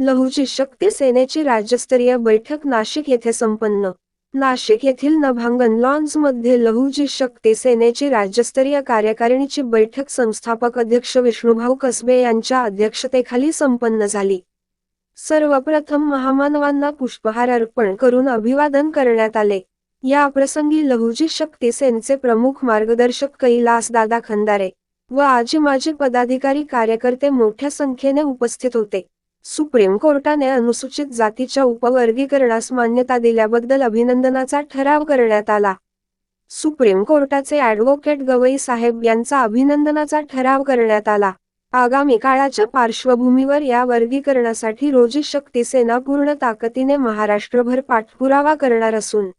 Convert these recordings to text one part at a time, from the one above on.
लहुजी शक्ती सेनेची राज्यस्तरीय बैठक नाशिक येथे संपन्न. नाशिक येथील नभांगण लॉन्समध्ये लहुजी शक्ती सेनेची राज्यस्तरीय कार्यकारिणीची बैठक संस्थापक अध्यक्ष विष्णुभाऊ कसबे यांच्या अध्यक्षतेखाली संपन्न झाली. सर्वप्रथम महामानवांना पुष्पहार अर्पण करून अभिवादन करण्यात आले. या प्रसंगी लहुजी शक्ती सेनेचे प्रमुख मार्गदर्शक कैलास दादा खंदारे व आजी माजी पदाधिकारी कार्यकर्ते मोठ्या संख्येने उपस्थित होते. सुप्रीम कोर्टाने अनुसूचित जातीच्या उपवर्गीकरणास मान्यता दिल्याबद्दल अभिनंदनाचा ठराव करण्यात आला. सुप्रीम कोर्टाचे ॲडव्होकेट गवई साहेब यांचा अभिनंदनाचा ठराव करण्यात आला. आगामी काळाच्या पार्श्वभूमीवर या वर्गीकरणासाठी रोजी शक्ती सेना पूर्ण ताकदीने महाराष्ट्रभर पाठपुरावा करणार असून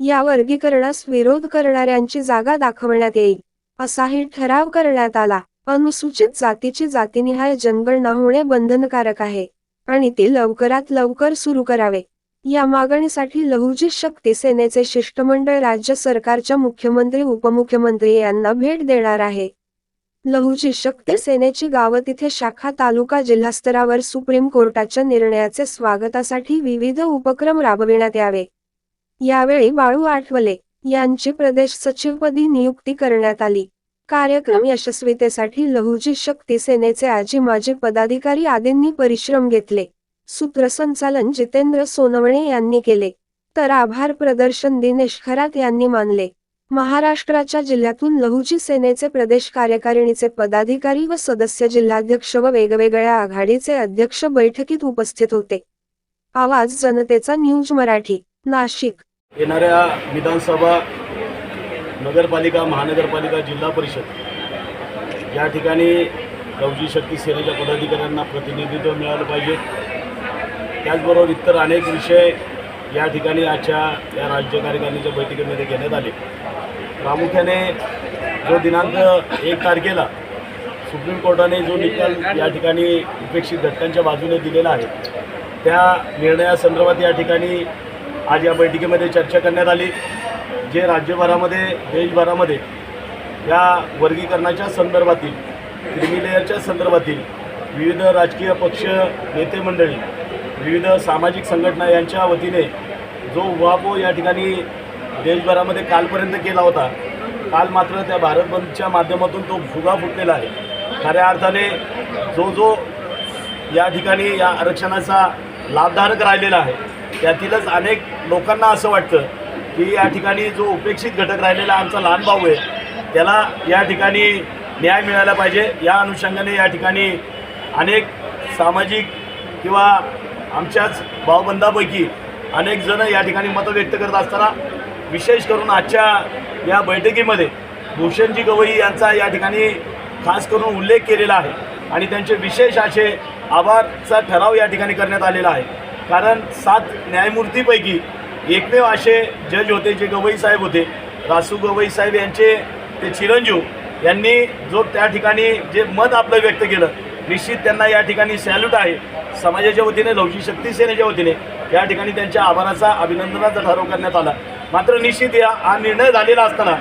या वर्गीकरणास विरोध करणाऱ्यांची जागा दाखवण्यात येईल असाही ठराव करण्यात आला. अनुसूचित जातीची जातीनिहाय जनगणना होणे बंधनकारक आहे. आणि ती लवकरात लवकर सुरू करावे. या मागणीसाठी लहुजी शक्ती सेनेचे शिष्टमंडळ राज्य सरकारच्या मुख्यमंत्री उपमुख्यमंत्री यांना भेट देणार आहे. लहुजी शक्ती सेनेची गावं तिथे शाखा तालुका जिल्हास्तरावर सुप्रीम कोर्टाच्या निर्णयाचे स्वागतासाठी विविध उपक्रम राबविण्यात यावे. यावेळी बाळू आठवले यांची प्रदेश सचिवपदी नियुक्ती करण्यात आली. कार्यक्रम यशस्वीतेसाठी लहुजी शक्ती सेनेचे आजी माजी पदाधिकारी आदींनी परिश्रम घेतले. सूत्रसंचालन जितेंद्र सोनवणे यांनी केले. तर आभार प्रदर्शन दिनेश खरात यांनी मानले. महाराष्ट्राच्या जिल्ह्यातून लहुजी सेनेचे प्रदेश कार्यकारिणीचे पदाधिकारी व सदस्य जिल्हाध्यक्ष व वेगवेगळ्या आघाडीचे अध्यक्ष बैठकीत उपस्थित होते. आवाज जनतेचा न्यूज मराठी नाशिक. येणाऱ्या विधानसभा नगरपालिका महानगरपालिका जिल्हा परिषद या ठिकाणी लवजी शक्ती सेनेच्या पदाधिकाऱ्यांना प्रतिनिधित्व मिळालं पाहिजे. त्याचबरोबर इतर अनेक विषय या ठिकाणी आजच्या या राज्य कार्यकारिणीच्या बैठकीमध्ये घेण्यात आले. प्रामुख्याने जो दिनांक एक तारखेला सुप्रीम कोर्टाने जो निकाल या ठिकाणी उपेक्षित घटकांच्या बाजूने दिलेला आहे त्या निर्णयासंदर्भात या ठिकाणी आज या बैठकीमध्ये चर्चा करण्यात आली. जे राज्यभरामध्ये देशभरामध्ये या वर्गीकरणाच्या संदर्भातील क्रिमिलेअरच्या संदर्भातील विविध राजकीय पक्ष नेते मंडळी विविध सामाजिक संघटना यांच्या वतीने जो उहापोह या ठिकाणी देशभरामध्ये कालपर्यंत केला होता काल मात्र त्या भारत बंदच्या माध्यमातून तो फुगा फुटलेला आहे. खऱ्या अर्थाने जो जो या ठिकाणी या आरक्षणाचा लाभधारक राहिलेला आहे त्यातीलच अनेक लोकांना असं वाटतं की या ठिकाणी जो उपेक्षित घटक राहिलेला आमचा लहान भाऊ आहे त्याला या ठिकाणी न्याय मिळाला पाहिजे. या अनुषंगाने या ठिकाणी अनेक सामाजिक किंवा आमच्याच भावबंधापैकी अनेक जण या ठिकाणी मतं व्यक्त करत असताना विशेष करून आजच्या या बैठकीमध्ये भूषणजी गवई यांचा या ठिकाणी खास करून उल्लेख केलेला आहे आणि त्यांचे विशेष असे आभारचा ठराव या ठिकाणी करण्यात आलेला आहे. कारण सात न्यायमूर्तीपैकी एकमेव असे जज होते जे गवई साहेब होते. रासू गवई साहेब यांचे ते चिरंजीव यांनी जो त्या ठिकाणी जे मत आपलं व्यक्त केलं निश्चित त्यांना या ठिकाणी सॅल्यूट आहे. समाजाच्या वतीने लवची शक्ती सेनेच्या वतीने या ठिकाणी त्यांच्या आभाराचा अभिनंदनाचा ठराव करण्यात आला. मात्र निश्चित या हा निर्णय झालेला असताना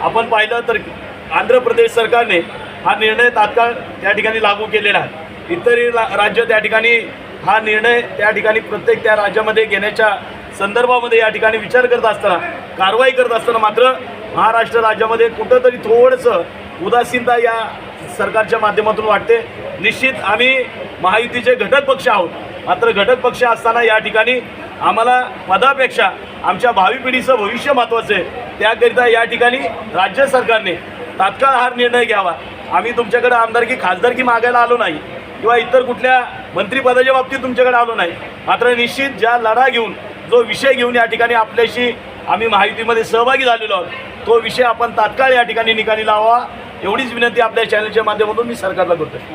आपण पाहिलं तर आंध्र प्रदेश सरकारने हा निर्णय तात्काळ त्या ठिकाणी लागू केलेला आहे. इतरही रा- राज्य त्या ठिकाणी हा निर्णय त्या ठिकाणी प्रत्येक त्या राज्यामध्ये घेण्याच्या संदर्भामध्ये या ठिकाणी विचार करत असताना कारवाई करत असताना मात्र महाराष्ट्र राज्यामध्ये कुठंतरी थोडंसं उदासीनता या सरकारच्या माध्यमातून वाटते. निश्चित आम्ही महायुतीचे घटक पक्ष आहोत. मात्र घटक पक्ष असताना या ठिकाणी आम्हाला पदापेक्षा आमच्या भावी पिढीचं भविष्य महत्त्वाचं आहे. त्याकरिता या ठिकाणी राज्य सरकारने तात्काळ हा निर्णय घ्यावा. आम्ही तुमच्याकडे आमदारकी खासदारकी मागायला आलो नाही किंवा इतर कुठल्या मंत्रिपदाच्या बाबतीत तुमच्याकडे आलो नाही. मात्र निश्चित ज्या लढा घेऊन जो विषय घेऊन या ठिकाणी आपल्याशी आम्ही माहितीमध्ये सहभागी झालेलो आहोत तो विषय आपण तात्काळ या ठिकाणी निकाली लावा. एवढीच विनंती आपल्या चॅनलच्या माध्यमातून मी सरकारला करतो